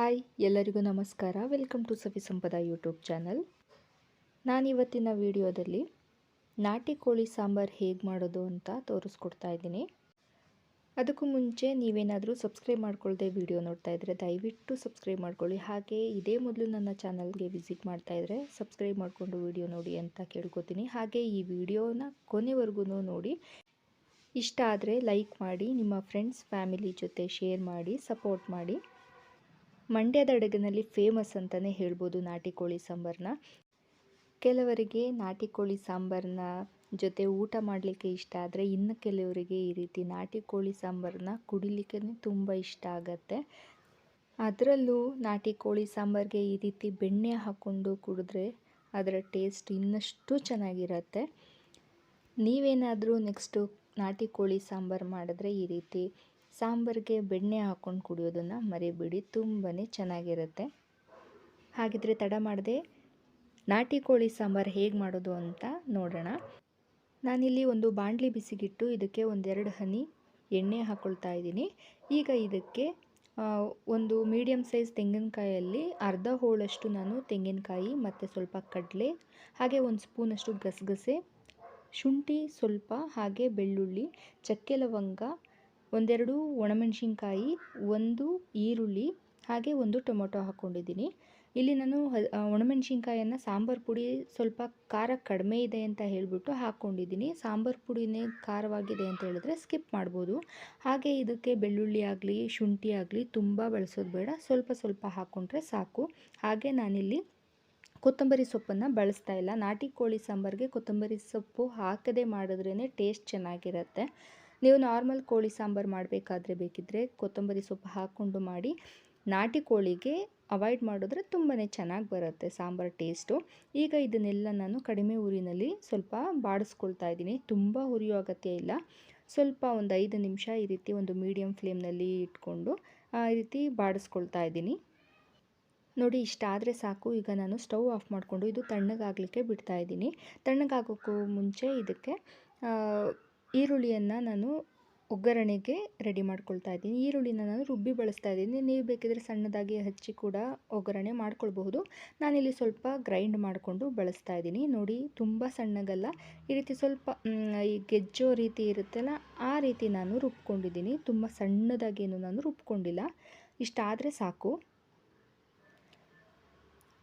Hi, ಎಲ್ಲರಿಗೂ ನಮಸ್ಕಾರ. Welcome to Safi Sampada YouTube channel ನಾನಿವತ್ತಿನ ವಿಡಿಯೋದಲ್ಲಿ ನಾಟಿ ಕೋಳಿ ಸಾಂಬಾರು ಹೇಗೆ ಮಾಡೋದು ಅಂತ ತೋರಿಸ್ಕೊಡ್ತಾ ಇದ್ದೀನಿ. ಅದಕ್ಕೂ ಮುಂಚೆ ನೀವೇನಾದರೂ ಸಬ್ಸ್ಕ್ರೈಬ್ ಮಾಡ್ಕೊಳ್ಳದೆ ವಿಡಿಯೋ ನೋಡ್ತಾ ಇದ್ದರೆ ದಯವಿಟ್ಟು ಸಬ್ಸ್ಕ್ರೈಬ್ ಮಾಡ್ಕೊಳ್ಳಿ. ಹಾಗೆ ಇದೇ ಮೊದಲು ನನ್ನ ಚಾನಲ್ಗೆ ವಿಸಿಟ್ ಮಾಡ್ತಾ ಇದ್ದರೆ ಸಬ್ಸ್ಕ್ರೈಬ್ ಮಾಡಿಕೊಂಡು ವಿಡಿಯೋ ನೋಡಿ ಅಂತ ಕೇಳ್ಕೊತೀನಿ. ಹಾಗೆ ಈ ವಿಡಿಯೋನ ಕೊನೆವರೆಗೂ ನೋಡಿ. ಇಷ್ಟ ಆದರೆ ಲೈಕ್ ಮಾಡಿ, ನಿಮ್ಮ ಫ್ರೆಂಡ್ಸ್ ಫ್ಯಾಮಿಲಿ ಜೊತೆ ಶೇರ್ ಮಾಡಿ ಸಪೋರ್ಟ್ ಮಾಡಿ. ಮಂಡ್ಯದ ಅಡುಗೆನಲ್ಲಿ ಫೇಮಸ್ ಅಂತಲೇ ಹೇಳ್ಬೋದು ನಾಟಿ ಕೋಳಿ ಸಾಂಬಾರನ್ನ ಕೆಲವರಿಗೆ ನಾಟಿ ಕೋಳಿ ಸಾಂಬಾರನ್ನ ಜೊತೆ ಊಟ ಮಾಡಲಿಕ್ಕೆ ಇಷ್ಟ ಆದರೆ ಇನ್ನು ಕೆಲವರಿಗೆ ಈ ರೀತಿ ನಾಟಿ ಕೋಳಿ ಸಾಂಬಾರನ್ನ ಕುಡಿಲಿಕ್ಕೆ ತುಂಬ ಇಷ್ಟ ಆಗತ್ತೆ. ಅದರಲ್ಲೂ ನಾಟಿ ಕೋಳಿ ಸಾಂಬಾರಿಗೆ ಈ ರೀತಿ ಬೆಣ್ಣೆ ಹಾಕ್ಕೊಂಡು ಕುಡಿದ್ರೆ ಅದರ ಟೇಸ್ಟ್ ಇನ್ನಷ್ಟು ಚೆನ್ನಾಗಿರತ್ತೆ. ನೀವೇನಾದರೂ ನೆಕ್ಸ್ಟು ನಾಟಿ ಕೋಳಿ ಸಾಂಬಾರು ಮಾಡಿದ್ರೆ ಈ ರೀತಿ ಸಾಂಬಾರಿಗೆ ಬೆಣ್ಣೆ ಹಾಕ್ಕೊಂಡು ಕುಡಿಯೋದನ್ನು ಮರಿಬೇಡಿ ತುಂಬಾ ಚೆನ್ನಾಗಿರುತ್ತೆ. ಹಾಗಿದ್ರೆ ತಡ ಮಾಡದೆ ನಾಟಿ ಕೋಳಿ ಸಾಂಬಾರು ಹೇಗೆ ಮಾಡೋದು ಅಂತ ನೋಡೋಣ. ನಾನಿಲ್ಲಿ ಒಂದು ಬಾಣಲಿ ಬಿಸಿಗಿಟ್ಟು, ಇದಕ್ಕೆ ಒಂದೆರಡು ಹನಿ ಎಣ್ಣೆ ಹಾಕ್ಕೊಳ್ತಾ ಇದ್ದೀನಿ. ಈಗ ಇದಕ್ಕೆ ಒಂದು ಮೀಡಿಯಮ್ ಸೈಜ್ ತೆಂಗಿನಕಾಯಲ್ಲಿ ಅರ್ಧ ಹೋಳಷ್ಟು ನಾನು ತೆಂಗಿನಕಾಯಿ, ಮತ್ತು ಸ್ವಲ್ಪ ಕಡಲೆ, ಹಾಗೆ ಒಂದು ಸ್ಪೂನಷ್ಟು ಗಸಗಸೆ, ಶುಂಠಿ ಸ್ವಲ್ಪ, ಹಾಗೆ ಬೆಳ್ಳುಳ್ಳಿ, ಚಕ್ಕೆ ಲವಂಗ ಒಂದೆರಡು ಒಣಮೆಣಸಿನ್ಕಾಯಿ, ಒಂದು ಈರುಳ್ಳಿ, ಹಾಗೆ ಒಂದು ಟೊಮೊಟೊ ಹಾಕ್ಕೊಂಡಿದ್ದೀನಿ ಇಲ್ಲಿ ನಾನು ಒಣಮೆಣಸಿನ್ಕಾಯನ್ನು ಸಾಂಬಾರು ಪುಡಿ ಸ್ವಲ್ಪ ಖಾರ ಕಡಿಮೆ ಇದೆ ಅಂತ ಹೇಳಿಬಿಟ್ಟು ಹಾಕ್ಕೊಂಡಿದ್ದೀನಿ ಸಾಂಬಾರು ಪುಡಿನೇ ಖಾರವಾಗಿದೆ ಅಂತ ಹೇಳಿದ್ರೆ ಸ್ಕಿಪ್ ಮಾಡ್ಬೋದು. ಹಾಗೆ ಇದಕ್ಕೆ ಬೆಳ್ಳುಳ್ಳಿ ಆಗಲಿ, ಶುಂಠಿ ಆಗಲಿ ತುಂಬ ಬಳಸೋದು ಬೇಡ. ಸ್ವಲ್ಪ ಸ್ವಲ್ಪ ಹಾಕ್ಕೊಂಡ್ರೆ ಸಾಕು. ಹಾಗೆ ನಾನಿಲ್ಲಿ ಕೊತ್ತಂಬರಿ ಸೊಪ್ಪನ್ನು ಬಳಸ್ತಾ ಇಲ್ಲ. ನಾಟಿ ಕೋಳಿ ಸಾಂಬಾರಿಗೆ ಕೊತ್ತಂಬರಿ ಸೊಪ್ಪು ಹಾಕದೆ ಮಾಡಿದ್ರೇ ಟೇಸ್ಟ್ ಚೆನ್ನಾಗಿರುತ್ತೆ. ನೀವು ನಾರ್ಮಲ್ ಕೋಳಿ ಸಾಂಬಾರು ಮಾಡಬೇಕಾದ್ರೆ ಬೇಕಿದ್ದರೆ ಕೊತ್ತಂಬರಿ ಸೊಪ್ಪು ಹಾಕ್ಕೊಂಡು ಮಾಡಿ, ನಾಟಿ ಕೋಳಿಗೆ ಅವಾಯ್ಡ್ ಮಾಡಿದ್ರೆ ತುಂಬಾ ಚೆನ್ನಾಗಿ ಬರುತ್ತೆ ಸಾಂಬಾರು ಟೇಸ್ಟು ಈಗ ಇದನ್ನೆಲ್ಲ ನಾನು ಕಡಿಮೆ ಊರಿನಲ್ಲಿ ಸ್ವಲ್ಪ ಬಾಡಿಸ್ಕೊಳ್ತಾ ಇದ್ದೀನಿ. ತುಂಬ ಉರಿಯೋ ಅಗತ್ಯ ಇಲ್ಲ. ಸ್ವಲ್ಪ ಒಂದು ಐದು ನಿಮಿಷ ಈ ರೀತಿ ಒಂದು ಮೀಡಿಯಮ್ ಫ್ಲೇಮ್ನಲ್ಲಿ ಇಟ್ಕೊಂಡು ಈ ರೀತಿ ಬಾಡಿಸ್ಕೊಳ್ತಾ ಇದ್ದೀನಿ. ನೋಡಿ ಇಷ್ಟಾದರೆ ಸಾಕು. ಈಗ ನಾನು ಸ್ಟವ್ ಆಫ್ ಮಾಡಿಕೊಂಡು ಇದು ತಣ್ಣಗಾಗಲಿಕ್ಕೆ ಬಿಡ್ತಾ ಇದ್ದೀನಿ. ತಣ್ಣಗಾಗೋಕ್ಕೂ ಮುಂಚೆ ಇದಕ್ಕೆ ಈರುಳ್ಳಿಯನ್ನು ನಾನು ಒಗ್ಗರಣೆಗೆ ರೆಡಿ ಮಾಡ್ಕೊಳ್ತಾ ಇದ್ದೀನಿ. ಈರುಳ್ಳಿನ ನಾನು ರುಬ್ಬಿ ಬಳಸ್ತಾ ಇದ್ದೀನಿ. ನೀವು ಬೇಕಿದ್ರೆ ಸಣ್ಣದಾಗಿ ಹಚ್ಚಿ ಕೂಡ ಒಗ್ಗರಣೆ ಮಾಡ್ಕೊಳ್ಬಹುದು. ನಾನಿಲ್ಲಿ ಸ್ವಲ್ಪ ಗ್ರೈಂಡ್ ಮಾಡಿಕೊಂಡು ಬಳಸ್ತಾ ಇದ್ದೀನಿ. ನೋಡಿ, ತುಂಬ ಸಣ್ಣಗಲ್ಲ. ಈ ರೀತಿ ಸ್ವಲ್ಪ ಈ ಗೆಜ್ಜೋ ರೀತಿ ಇರುತ್ತಲ್ಲ, ಆ ರೀತಿ ನಾನು ರುಬ್ಕೊಂಡಿದ್ದೀನಿ. ತುಂಬ ಸಣ್ಣದಾಗೇನು ನಾನು ರುಬ್ಕೊಂಡಿಲ್ಲ. ಇಷ್ಟಾದರೆ ಸಾಕು.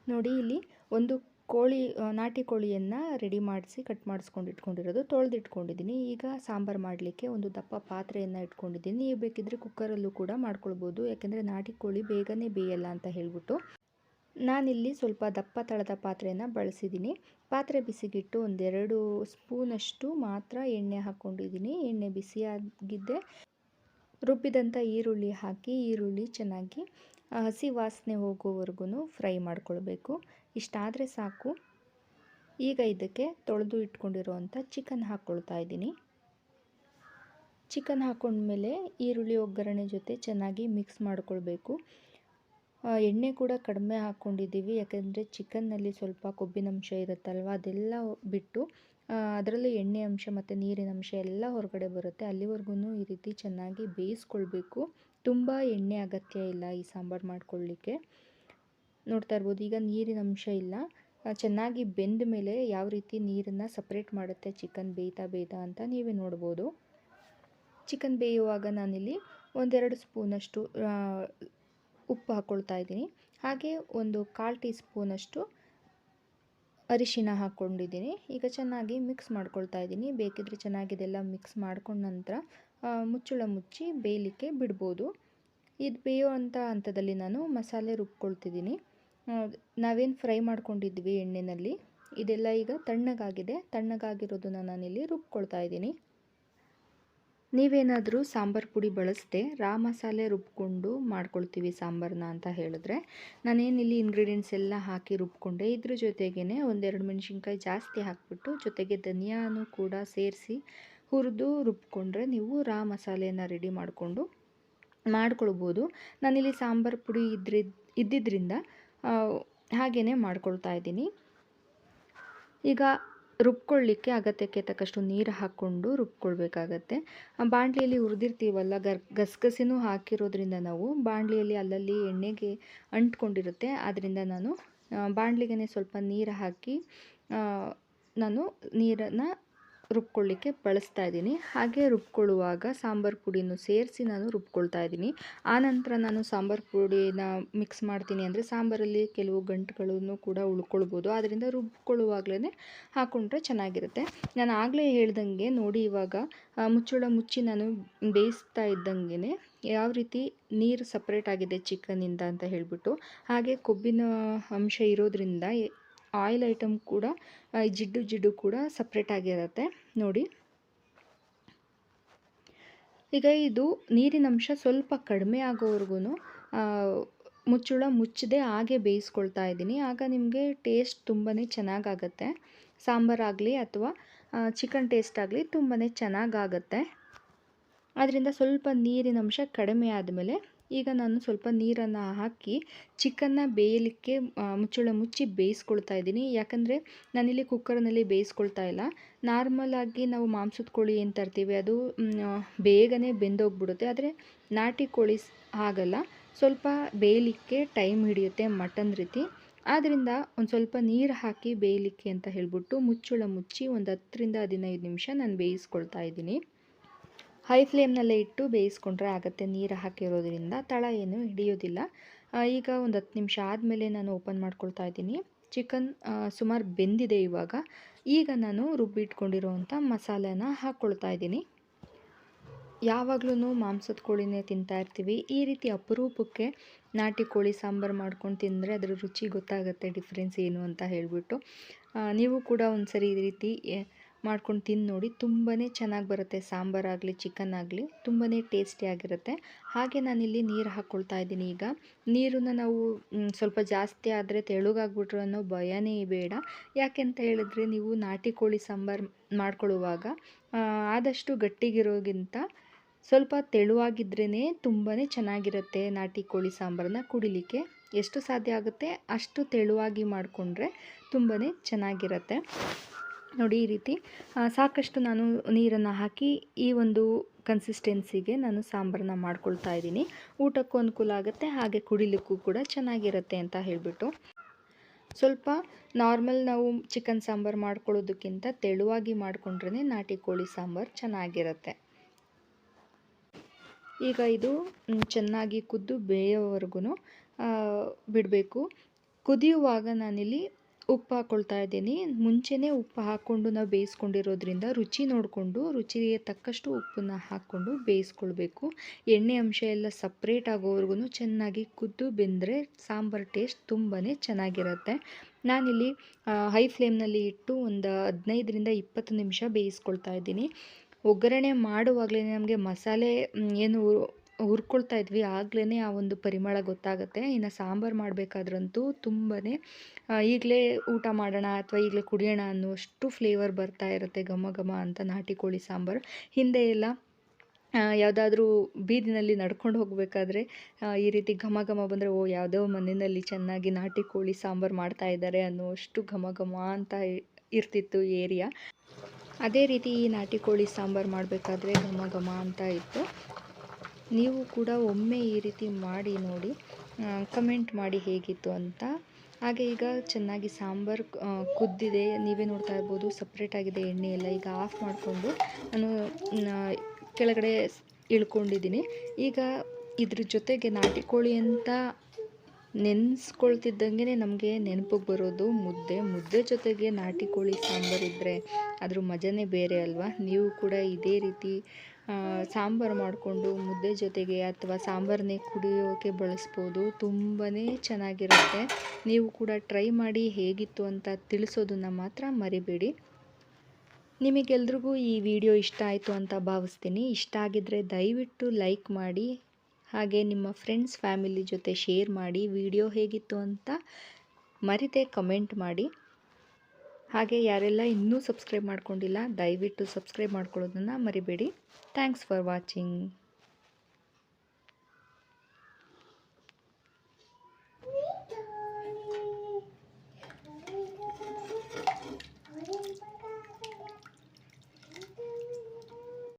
ನೋಡಿ, ಇಲ್ಲಿ ಒಂದು ಕೋಳಿ ನಾಟಿ ಕೋಳಿಯನ್ನು ರೆಡಿ ಮಾಡಿಸಿ ಕಟ್ ಮಾಡಿಸ್ಕೊಂಡು ಇಟ್ಕೊಂಡಿರೋದು. ತೊಳೆದಿಟ್ಕೊಂಡಿದ್ದೀನಿ ಈಗ ಸಾಂಬಾರು ಮಾಡಲಿಕ್ಕೆ ಒಂದು ದಪ್ಪ ಪಾತ್ರೆಯನ್ನು ಇಟ್ಕೊಂಡಿದ್ದೀನಿ ನೀವು ಬೇಕಿದ್ದರೆ ಕುಕ್ಕರಲ್ಲೂ ಕೂಡ ಮಾಡ್ಕೊಳ್ಬೋದು. ಯಾಕೆಂದರೆ ನಾಟಿ ಕೋಳಿ ಬೇಗನೆ ಬೇಯಲ್ಲ ಅಂತ ಹೇಳಿಬಿಟ್ಟು ನಾನಿಲ್ಲಿ ಸ್ವಲ್ಪ ದಪ್ಪ ತಳದ ಪಾತ್ರೆಯನ್ನು ಬಳಸಿದ್ದೀನಿ ಪಾತ್ರೆ ಬಿಸಿಗಿಟ್ಟು ಒಂದೆರಡು ಸ್ಪೂನಷ್ಟು ಮಾತ್ರ ಎಣ್ಣೆ ಹಾಕ್ಕೊಂಡಿದ್ದೀನಿ ಎಣ್ಣೆ ಬಿಸಿಯಾಗಿದ್ದೆ. ರುಬ್ಬಿದಂಥ ಈರುಳ್ಳಿ ಹಾಕಿ, ಈರುಳ್ಳಿ ಚೆನ್ನಾಗಿ ಹಸಿ ವಾಸನೆ ಹೋಗೋವರೆಗೂ ಫ್ರೈ ಮಾಡ್ಕೊಳ್ಬೇಕು. ಇಷ್ಟಾದರೆ ಸಾಕು. ಈಗ ಇದಕ್ಕೆ ತೊಳೆದು ಇಟ್ಕೊಂಡಿರುವಂಥ ಚಿಕನ್ ಹಾಕ್ಕೊಳ್ತಾ ಇದ್ದೀನಿ. ಚಿಕನ್ ಹಾಕ್ಕೊಂಡ್ಮೇಲೆ ಈರುಳ್ಳಿ, ಒಗ್ಗರಣೆ ಜೊತೆ ಚೆನ್ನಾಗಿ ಮಿಕ್ಸ್ ಮಾಡಿಕೊಳ್ಬೇಕು. ಎಣ್ಣೆ ಕೂಡ ಕಡಿಮೆ ಹಾಕ್ಕೊಂಡಿದ್ದೀವಿ. ಯಾಕೆಂದರೆ ಚಿಕನ್ನಲ್ಲಿ ಸ್ವಲ್ಪ ಕೊಬ್ಬಿನಂಶ ಇರುತ್ತಲ್ವ, ಅದೆಲ್ಲ ಬಿಟ್ಟು ಅದರಲ್ಲೂ ಎಣ್ಣೆ ಅಂಶ ಮತ್ತು ನೀರಿನ ಅಂಶ ಎಲ್ಲ ಹೊರಗಡೆ ಬರುತ್ತೆ. ಅಲ್ಲಿವರೆಗೂ ಈ ರೀತಿ ಚೆನ್ನಾಗಿ ಬೇಯಿಸ್ಕೊಳ್ಬೇಕು. ತುಂಬ ಎಣ್ಣೆ ಅಗತ್ಯ ಇಲ್ಲ ಈ ಸಾಂಬಾರು ಮಾಡ್ಕೊಳ್ಳಿಕ್ಕೆ ನೋಡ್ತಾ ಇರ್ಬೋದು. ಈಗ ನೀರಿನ ಅಂಶ ಇಲ್ಲ. ಚೆನ್ನಾಗಿ ಬೆಂದ ಮೇಲೆ ಯಾವ ರೀತಿ ನೀರನ್ನು ಸಪ್ರೇಟ್ ಮಾಡುತ್ತೆ? ಚಿಕನ್ ಬೇಯ್ತಾ ಬೇಯ್ತಾ ಅಂತ ನೀವೇ ನೋಡ್ಬೋದು. ಚಿಕನ್ ಬೇಯುವಾಗ ನಾನಿಲ್ಲಿ ಒಂದೆರಡು ಸ್ಪೂನಷ್ಟು ಉಪ್ಪು ಹಾಕ್ಕೊಳ್ತಾ ಇದ್ದೀನಿ. ಹಾಗೆ ಒಂದು ಕಾಲು ಟೀ ಸ್ಪೂನಷ್ಟು ಅರಿಶಿನ ಹಾಕ್ಕೊಂಡಿದ್ದೀನಿ. ಈಗ ಚೆನ್ನಾಗಿ ಮಿಕ್ಸ್ ಮಾಡ್ಕೊಳ್ತಾ ಇದ್ದೀನಿ. ಬೇಕಿದ್ರೆ ಚೆನ್ನಾಗಿದೆಲ್ಲ ಮಿಕ್ಸ್ ಮಾಡ್ಕೊಂಡ ನಂತರ ಮುಚ್ಚಳ ಮುಚ್ಚಿ ಬೇಯಲಿಕ್ಕೆ ಬಿಡ್ಬೋದು. ಇದು ಬೇಯೋ ಅಂಥ ಹಂತದಲ್ಲಿ ನಾನು ಮಸಾಲೆ ರುಬ್ಕೊಳ್ತಿದ್ದೀನಿ. ನಾವೇನು ಫ್ರೈ ಮಾಡ್ಕೊಂಡಿದ್ವಿ ಎಣ್ಣೆಯಲ್ಲಿ ಇದೆಲ್ಲ ಈಗ ತಣ್ಣಗಾಗಿದೆ. ತಣ್ಣಗಾಗಿರೋದನ್ನು ನಾನಿಲ್ಲಿ ರುಬ್ಕೊಳ್ತಾ ಇದ್ದೀನಿ. ನೀವೇನಾದರೂ ಸಾಂಬಾರು ಪುಡಿ ಬಳಸದೆ ರಾ ಮಸಾಲೆ ರುಬ್ಕೊಂಡು ಮಾಡ್ಕೊಳ್ತೀವಿ ಸಾಂಬಾರನ್ನ ಅಂತ ಹೇಳಿದ್ರೆ. ನಾನೇನಿಲ್ಲಿ ಇಂಗ್ರೀಡಿಯೆಂಟ್ಸ್ ಎಲ್ಲ ಹಾಕಿ ರುಬ್ಕೊಂಡೆ. ಇದ್ರ ಜೊತೆಗೇ ಒಂದೆರಡು ಮೆಣಸಿನ್ಕಾಯಿ ಜಾಸ್ತಿ ಹಾಕಿಬಿಟ್ಟು ಜೊತೆಗೆ ಧನಿಯಾನು ಕೂಡ ಸೇರಿಸಿ ಹುರಿದು ರುಬ್ಕೊಂಡ್ರೆ ನೀವು ರಾ ಮಸಾಲೆಯನ್ನು ರೆಡಿ ಮಾಡಿಕೊಂಡು ಮಾಡ್ಕೊಳ್ಬೋದು. ನಾನಿಲ್ಲಿ ಸಾಂಬಾರು ಪುಡಿ ಇದ್ರಿ ಇದ್ದಿದ್ದರಿಂದ ಹಾಗೆಯೇ ಮಾಡ್ಕೊಳ್ತಾ ಇದ್ದೀನಿ. ಈಗ ರುಬ್ಕೊಳ್ಳಿಕ್ಕೆ ಅಗತ್ಯಕ್ಕೆ ತಕ್ಕಷ್ಟು ನೀರು ಹಾಕ್ಕೊಂಡು ರುಬ್ಕೊಳ್ಬೇಕಾಗತ್ತೆ. ಬಾಣಲಿಯಲ್ಲಿ ಹುರಿದಿರ್ತೀವಲ್ಲ, ಗರ್, ಗಸಗಸೆನೂ ಹಾಕಿರೋದ್ರಿಂದ ನಾವು ಬಾಣಲಿಯಲ್ಲಿ ಅಲ್ಲಲ್ಲಿ ಎಣ್ಣೆಗೆ ಅಂಟ್ಕೊಂಡಿರುತ್ತೆ. ಆದ್ದರಿಂದ ನಾನು ಬಾಣಲಿಗೆ ಸ್ವಲ್ಪ ನೀರು ಹಾಕಿ ನಾನು ನೀರನ್ನು ರುಬ್ಕೊಳ್ಳಿಕ್ಕೆ ಬಳಸ್ತಾ ಇದ್ದೀನಿ. ಹಾಗೆ ರುಬ್ಕೊಳ್ಳುವಾಗ ಸಾಂಬಾರು ಪುಡಿನೂ ಸೇರಿಸಿ ನಾನು ರುಬ್ಕೊಳ್ತಾ ಇದ್ದೀನಿ. ಆನಂತರ ನಾನು ಸಾಂಬಾರು ಪುಡಿನ ಮಿಕ್ಸ್ ಮಾಡ್ತೀನಿ ಅಂದರೆ ಸಾಂಬಾರಲ್ಲಿ ಕೆಲವು ಗಂಟುಗಳನ್ನು ಕೂಡ ಉಳ್ಕೊಳ್ಬೋದು. ಆದ್ದರಿಂದ ರುಬ್ಕೊಳ್ಳುವಾಗಲೇ ಹಾಕ್ಕೊಂಡ್ರೆ ಚೆನ್ನಾಗಿರುತ್ತೆ. ನಾನು ಆಗಲೇ ಹೇಳ್ದಂಗೆ ನೋಡಿ ಇವಾಗ ಮುಚ್ಚಳ ಮುಚ್ಚಿ ನಾನು ಬೇಯಿಸ್ತಾ ಇದ್ದಂಗೆ ಯಾವ ರೀತಿ ನೀರು ಸಪ್ರೇಟ್ ಆಗಿದೆ ಚಿಕನಿಂದ ಅಂತ ಹೇಳಿಬಿಟ್ಟು, ಹಾಗೆ ಕೊಬ್ಬಿನ ಅಂಶ ಇರೋದ್ರಿಂದ ಆಯಿಲ್ ಐಟಮ್ ಕೂಡ ಜಿಡ್ಡು ಜಿಡ್ಡು ಕೂಡ ಸಪ್ರೇಟಾಗಿರುತ್ತೆ ನೋಡಿ. ಈಗ ಇದು ನೀರಿನಂಶ ಸ್ವಲ್ಪ ಕಡಿಮೆ ಆಗೋವರೆಗೂ ಮುಚ್ಚುಳ ಮುಚ್ಚದೆ, ಹಾಗೆ ಬೇಯಿಸ್ಕೊಳ್ತಾ ಇದ್ದೀನಿ. ಆಗ ನಿಮಗೆ ಟೇಸ್ಟ್ ತುಂಬಾ ಚೆನ್ನಾಗಾಗತ್ತೆ. ಸಾಂಬಾರಾಗಲಿ ಅಥವಾ ಚಿಕನ್ ಟೇಸ್ಟ್ ಆಗಲಿ ತುಂಬಾ ಚೆನ್ನಾಗಾಗತ್ತೆ. ಅದರಿಂದ ಸ್ವಲ್ಪ ನೀರಿನಂಶ ಕಡಿಮೆ ಆದಮೇಲೆ ಈಗ ನಾನು ಸ್ವಲ್ಪ ನೀರನ್ನು ಹಾಕಿ ಚಿಕನ್ನ ಬೇಯಲಿಕ್ಕೆ ಮುಚ್ಚಳ ಮುಚ್ಚಿ ಬೇಯಿಸ್ಕೊಳ್ತಾ ಇದ್ದೀನಿ. ಯಾಕಂದರೆ ನಾನಿಲ್ಲಿ ಕುಕ್ಕರ್ನಲ್ಲಿ ಬೇಯಿಸ್ಕೊಳ್ತಾ ಇಲ್ಲ. ನಾರ್ಮಲಾಗಿ ನಾವು ಮಾಂಸದ ಕೋಳಿ ಏನು ತರ್ತೀವಿ ಅದು ಬೇಗನೆ ಬೆಂದೋಗ್ಬಿಡುತ್ತೆ. ಆದರೆ ನಾಟಿ ಕೋಳಿ ಆಗಲ್ಲ ಸ್ವಲ್ಪ ಬೇಯಲಿಕ್ಕೆ ಟೈಮ್ ಹಿಡಿಯುತ್ತೆ ಮಟನ್ ರೀತಿ. ಆದ್ದರಿಂದ ಒಂದು ಸ್ವಲ್ಪ ನೀರು ಹಾಕಿ ಬೇಯಲಿಕ್ಕೆ ಅಂತ ಹೇಳಿಬಿಟ್ಟು ಮುಚ್ಚಳ ಮುಚ್ಚಿ ಒಂದು ಹತ್ತರಿಂದ ಹದಿನೈದು ನಿಮಿಷ ನಾನು ಬೇಯಿಸ್ಕೊಳ್ತಾ ಇದ್ದೀನಿ. ಹೈ ಫ್ಲೇಮ್ನಲ್ಲೇ ಇಟ್ಟು ಬೇಯಿಸ್ಕೊಂಡ್ರೆ ಆಗುತ್ತೆ. ನೀರು ಹಾಕಿರೋದ್ರಿಂದ ತಳ ಏನು ಹಿಡಿಯೋದಿಲ್ಲ. ಈಗ ಒಂದು ಹತ್ತು ನಿಮಿಷ ಆದಮೇಲೆ ನಾನು ಓಪನ್ ಮಾಡ್ಕೊಳ್ತಾ ಇದ್ದೀನಿ. ಚಿಕನ್ ಸುಮಾರು ಬೆಂದಿದೆ ಇವಾಗ. ಈಗ ನಾನು ರುಬ್ಬಿಟ್ಕೊಂಡಿರೋವಂಥ ಮಸಾಲೆನ ಹಾಕ್ಕೊಳ್ತಾ ಇದ್ದೀನಿ. ಯಾವಾಗಲೂ ಮಾಂಸದ ಕೋಳಿನೇ ತಿಂತಾ ಇರ್ತೀವಿ. ಈ ರೀತಿ ಅಪರೂಪಕ್ಕೆ ನಾಟಿ ಕೋಳಿ ಸಾಂಬಾರು ಮಾಡ್ಕೊಂಡು ತಿಂದರೆ ಅದರ ರುಚಿ ಗೊತ್ತಾಗುತ್ತೆ, ಡಿಫ್ರೆನ್ಸ್ ಏನು ಅಂತ ಹೇಳಿಬಿಟ್ಟು. ನೀವು ಕೂಡ ಒಂದು ಸರಿ ಈ ರೀತಿ ಮಾಡ್ಕೊಂಡು ತಿಂದು ನೋಡಿ ತುಂಬಾ ಚೆನ್ನಾಗಿ ಬರುತ್ತೆ. ಸಾಂಬಾರಾಗಲಿ ಚಿಕನ್ ಆಗಲಿ ತುಂಬಾ ಟೇಸ್ಟಿಯಾಗಿರುತ್ತೆ ಹಾಗೆ ನಾನಿಲ್ಲಿ ನೀರು ಹಾಕ್ಕೊಳ್ತಾ ಇದ್ದೀನಿ ಈಗ. ನೀರನ್ನು ನಾವು ಸ್ವಲ್ಪ ಜಾಸ್ತಿ ಆದರೆ ತೆಳುಗಾಗ್ಬಿಟ್ರು ಅನ್ನೋ ಭಯನೇ ಬೇಡ. ಯಾಕೆಂತ ಹೇಳಿದ್ರೆ ನೀವು ನಾಟಿ ಕೋಳಿ ಸಾಂಬಾರು ಮಾಡ್ಕೊಳ್ಳುವಾಗ ಆದಷ್ಟು ಗಟ್ಟಿಗಿರೋಗಿಂತ ಸ್ವಲ್ಪ ತೆಳುವಾಗಿದ್ರೇ ತುಂಬಾ ಚೆನ್ನಾಗಿರುತ್ತೆ ನಾಟಿ ಕೋಳಿ ಸಾಂಬಾರನ್ನ ಕುಡಿಲಿಕ್ಕೆ. ಎಷ್ಟು ಸಾಧ್ಯ ಆಗುತ್ತೆ? ಅಷ್ಟು ತೆಳುವಾಗಿ ಮಾಡಿಕೊಂಡ್ರೆ ತುಂಬಾ ಚೆನ್ನಾಗಿರುತ್ತೆ. ನೋಡಿ ಈ ರೀತಿ ಸಾಕಷ್ಟು ನಾನು ನೀರನ್ನು ಹಾಕಿ ಈ ಒಂದು ಕನ್ಸಿಸ್ಟೆನ್ಸಿಗೆ ನಾನು ಸಾಂಬಾರನ್ನ ಮಾಡ್ಕೊಳ್ತಾ ಇದ್ದೀನಿ. ಊಟಕ್ಕೂ ಅನುಕೂಲ ಆಗುತ್ತೆ, ಹಾಗೆ ಕುಡಿಲಿಕ್ಕೂ ಕೂಡ ಚೆನ್ನಾಗಿರುತ್ತೆ ಅಂತ ಹೇಳಿಬಿಟ್ಟು. ಸ್ವಲ್ಪ ನಾರ್ಮಲ್ ನಾವು ಚಿಕನ್ ಸಾಂಬಾರು ಮಾಡ್ಕೊಳ್ಳೋದಕ್ಕಿಂತ ತೆಳುವಾಗಿ ಮಾಡಿಕೊಂಡ್ರೇ ನಾಟಿ ಕೋಳಿ ಸಾಂಬಾರು ಚೆನ್ನಾಗಿರುತ್ತೆ. ಈಗ ಇದು ಚೆನ್ನಾಗಿ ಕುದ್ದು ಬೇಯೋವರೆಗೂ ಬಿಡಬೇಕು. ಕುದಿಯುವಾಗ ನಾನಿಲ್ಲಿ ಉಪ್ಪು ಹಾಕ್ಕೊಳ್ತಾ ಇದ್ದೀನಿ. ಮುಂಚೆನೇ ಉಪ್ಪು ಹಾಕ್ಕೊಂಡು ನಾವು ಬೇಯಿಸ್ಕೊಂಡಿರೋದ್ರಿಂದ ರುಚಿ ನೋಡಿಕೊಂಡು, ರುಚಿಗೆ ತಕ್ಕಷ್ಟು ಉಪ್ಪನ್ನು ಹಾಕ್ಕೊಂಡು ಬೇಯಿಸ್ಕೊಳ್ಬೇಕು. ಎಣ್ಣೆ ಅಂಶ ಎಲ್ಲ ಸಪ್ರೇಟ್ ಆಗೋವರೆಗೂ ಚೆನ್ನಾಗಿ ಕುದ್ದು ಬೆಂದರೆ ಸಾಂಬಾರು ಟೇಸ್ಟ್ ತುಂಬಾ ಚೆನ್ನಾಗಿರುತ್ತೆ. ನಾನಿಲ್ಲಿ ಹೈ ಫ್ಲೇಮ್ನಲ್ಲಿ ಇಟ್ಟು ಒಂದು ಹದಿನೈದರಿಂದ ಇಪ್ಪತ್ತು ನಿಮಿಷ ಬೇಯಿಸ್ಕೊಳ್ತಾ ಇದ್ದೀನಿ. ಒಗ್ಗರಣೆ ಮಾಡುವಾಗಲೇ ನಮಗೆ ಮಸಾಲೆ ಏನು ಹುರ್ಕೊಳ್ತಾ ಇದ್ವಿ. ಆಗ್ಲೇ ಆ ಒಂದು ಪರಿಮಳ ಗೊತ್ತಾಗುತ್ತೆ. ಇನ್ನು ಸಾಂಬಾರು ಮಾಡಬೇಕಾದ್ರಂತೂ ತುಂಬಾ ಈಗಲೇ ಊಟ ಮಾಡೋಣ ಅಥವಾ ಈಗಲೇ ಕುಡಿಯೋಣ ಅನ್ನುವಷ್ಟು ಫ್ಲೇವರ್ ಬರ್ತಾ ಇರುತ್ತೆ ಘಮ ಘಮ ಅಂತ ನಾಟಿ ಕೋಳಿ ಸಾಂಬಾರು. ಹಿಂದೆ ಎಲ್ಲ ಯಾವುದಾದ್ರೂ ಬೀದಿನಲ್ಲಿ ನಡ್ಕೊಂಡು ಹೋಗಬೇಕಾದ್ರೆ ಈ ರೀತಿ ಘಮ ಘಮ ಬಂದರೆ, ಓ, ಯಾವುದೋ ಮನೆಯಲ್ಲಿ ಚೆನ್ನಾಗಿ ನಾಟಿ ಕೋಳಿ ಸಾಂಬಾರು ಮಾಡ್ತಾ ಇದ್ದಾರೆ ಅನ್ನುವಷ್ಟು ಘಮ ಘಮ ಅಂತ ಇರ್ತಿತ್ತು ಏರಿಯಾ. ಅದೇ ರೀತಿ ಈ ನಾಟಿ ಕೋಳಿ ಸಾಂಬಾರು ಮಾಡಬೇಕಾದ್ರೆ ಘಮ ಘಮ ಅಂತ ಇತ್ತು. ನೀವು ಕೂಡ ಒಮ್ಮೆ ಈ ರೀತಿ ಮಾಡಿ ನೋಡಿ ಕಮೆಂಟ್ ಮಾಡಿ ಹೇಗಿತ್ತು ಅಂತ. ಹಾಗೆ ಈಗ ಚೆನ್ನಾಗಿ ಸಾಂಬಾರು ಕುದ್ದಿದೆ, ನೀವೇ ನೋಡ್ತಾ ಇರ್ಬೋದು ಸಪ್ರೇಟಾಗಿದೆ ಎಣ್ಣೆ ಎಲ್ಲ. ಈಗ ಆಫ್ ಮಾಡಿಕೊಂಡು ನಾನು ಕೆಳಗಡೆ ಇಳ್ಕೊಂಡಿದ್ದೀನಿ. ಈಗ ಇದ್ರ ಜೊತೆಗೆ ನಾಟಿ ಕೋಳಿ ಅಂತ ನೆನೆಸ್ಕೊಳ್ತಿದ್ದಂಗೆ ನಮಗೆ ನೆನಪಿಗೆ ಬರೋದು ಮುದ್ದೆ. ಮುದ್ದೆ ಜೊತೆಗೆ ನಾಟಿ ಕೋಳಿ ಸಾಂಬಾರು ಇದ್ದರೆ ಅದ್ರ ಮಜನೇ ಬೇರೆ ಅಲ್ವಾ? ನೀವು ಕೂಡ ಇದೇ ರೀತಿ ಸಾಂಬಾರು ಮಾಡಿಕೊಂಡು ಮುದ್ದೆ ಜೊತೆಗೆ ಅಥವಾ ಸಾಂಬಾರನ್ನೇ ಕುಡಿಯೋಕ್ಕೆ ಬಳಸ್ಬೋದು. ತುಂಬಾ ಚೆನ್ನಾಗಿರುತ್ತೆ. ನೀವು ಕೂಡ ಟ್ರೈ ಮಾಡಿ ಹೇಗಿತ್ತು ಅಂತ ತಿಳಿಸೋದನ್ನು ಮಾತ್ರ ಮರಿಬೇಡಿ. ನಿಮಗೆಲ್ರಿಗೂ ಈ ವಿಡಿಯೋ ಇಷ್ಟ ಆಯಿತು ಅಂತ ಭಾವಿಸ್ತೀನಿ. ಇಷ್ಟ ಆಗಿದ್ದರೆ ದಯವಿಟ್ಟು ಲೈಕ್ ಮಾಡಿ, ಹಾಗೆ ನಿಮ್ಮ ಫ್ರೆಂಡ್ಸ್, ಫ್ಯಾಮಿಲಿ ಜೊತೆ ಶೇರ್ ಮಾಡಿ ವಿಡಿಯೋ ಹೇಗಿತ್ತು ಅಂತ ಮರಿದೆ ಕಮೆಂಟ್ ಮಾಡಿ. ಹಾಗೆ ಯಾರೆಲ್ಲ ಇನ್ನೂ ಸಬ್ಸ್ಕ್ರೈಬ್ ಮಾಡ್ಕೊಂಡಿಲ್ಲ ದಯವಿಟ್ಟು ಸಬ್ಸ್ಕ್ರೈಬ್ ಮಾಡ್ಕೊಳ್ಳೋದನ್ನು ಮರಿಬೇಡಿ. Thanks for watching